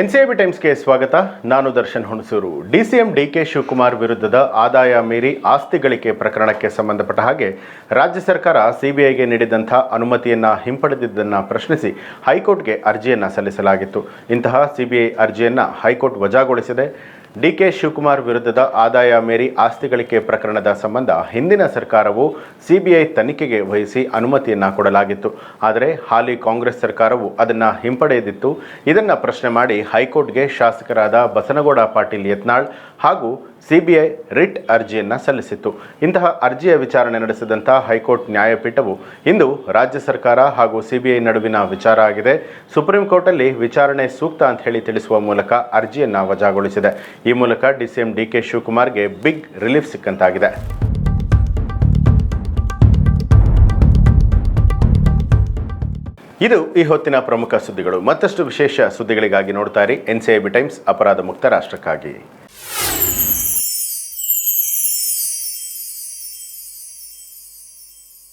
NCIB ಟೈಮ್ಸ್ಗೆ ಸ್ವಾಗತ. ನಾನು ದರ್ಶನ್ ಹುಣಸೂರು. ಡಿ ಕೆ ಶಿವಕುಮಾರ್ ವಿರುದ್ಧದ ಆದಾಯ ಮೀರಿ ಆಸ್ತಿ ಗಳಿಕೆ ಪ್ರಕರಣಕ್ಕೆ ಸಂಬಂಧಪಟ್ಟ ಹಾಗೆ ರಾಜ್ಯ ಸರ್ಕಾರ ಸಿಬಿಐಗೆ ನೀಡಿದಂಥ ಅನುಮತಿಯನ್ನು ಹಿಂಪಡೆದಿದ್ದನ್ನು ಪ್ರಶ್ನಿಸಿ ಹೈಕೋರ್ಟ್ಗೆ ಅರ್ಜಿಯನ್ನು ಸಲ್ಲಿಸಲಾಗಿತ್ತು. ಇಂತಹ ಸಿಬಿಐ ಅರ್ಜಿಯನ್ನು ಹೈಕೋರ್ಟ್ ವಜಾಗೊಳಿಸಿದೆ. ಡಿಕೆ ಶಿವಕುಮಾರ್ ವಿರುದ್ಧದ ಆದಾಯ ಮೇರಿ ಆಸ್ತಿ ಗಳಿಕೆ ಪ್ರಕರಣದ ಸಂಬಂಧ ಹಿಂದಿನ ಸರ್ಕಾರವು ಸಿಬಿಐ ತನಿಖೆಗೆ ವಹಿಸಿ ಅನುಮತಿಯನ್ನ ಕೊಡಲಾಗಿತ್ತು. ಆದರೆ ಹಾಲಿ ಕಾಂಗ್ರೆಸ್ ಸರ್ಕಾರವು ಅದನ್ನು ಹಿಂಪಡೆದಿತ್ತು. ಇದನ್ನು ಪ್ರಶ್ನೆ ಮಾಡಿ ಹೈಕೋರ್ಟ್ಗೆ ಶಾಸಕರಾದ ಬಸನಗೌಡ ಪಾಟೀಲ್ ಯತ್ನಾಳ್ ಹಾಗೂ ಸಿಬಿಐ ರಿಟ್ ಅರ್ಜಿಯನ್ನು ಸಲ್ಲಿಸಿತ್ತು. ಇಂತಹ ಅರ್ಜಿಯ ವಿಚಾರಣೆ ನಡೆಸಿದಂಥ ಹೈಕೋರ್ಟ್ ನ್ಯಾಯಪೀಠವು ಇಂದು ರಾಜ್ಯ ಸರ್ಕಾರ ಹಾಗೂ ಸಿಬಿಐ ನಡುವಿನ ವಿಚಾರ ಆಗಿದೆ. ಸುಪ್ರೀಂ ಕೋರ್ಟಲ್ಲಿ ವಿಚಾರಣೆ ಸೂಕ್ತ ಅಂತ ಹೇಳಿ ತಿಳಿಸುವ ಮೂಲಕ ಅರ್ಜಿಯನ್ನು ವಜಾಗೊಳಿಸಿದೆ. ಈ ಮೂಲಕ ಡಿಸಿಎಂ ಡಿಕೆ ಶಿವಕುಮಾರ್ಗೆ ಬಿಗ್ ರಿಲೀಫ್ ಸಿಕ್ಕಂತಾಗಿದೆ. ಇದು ಈ ಹೊತ್ತಿನ ಪ್ರಮುಖ ಸುದ್ದಿಗಳು. ಮತ್ತಷ್ಟು ವಿಶೇಷ ಸುದ್ದಿಗಳಿಗಾಗಿ ನೋಡ್ತಾ ಇರಿ. ಎನ್ ಸಿ ಟೈಮ್ಸ್, ಅಪರಾಧ ಮುಕ್ತ ರಾಷ್ಟ್ರಕ್ಕಾಗಿ.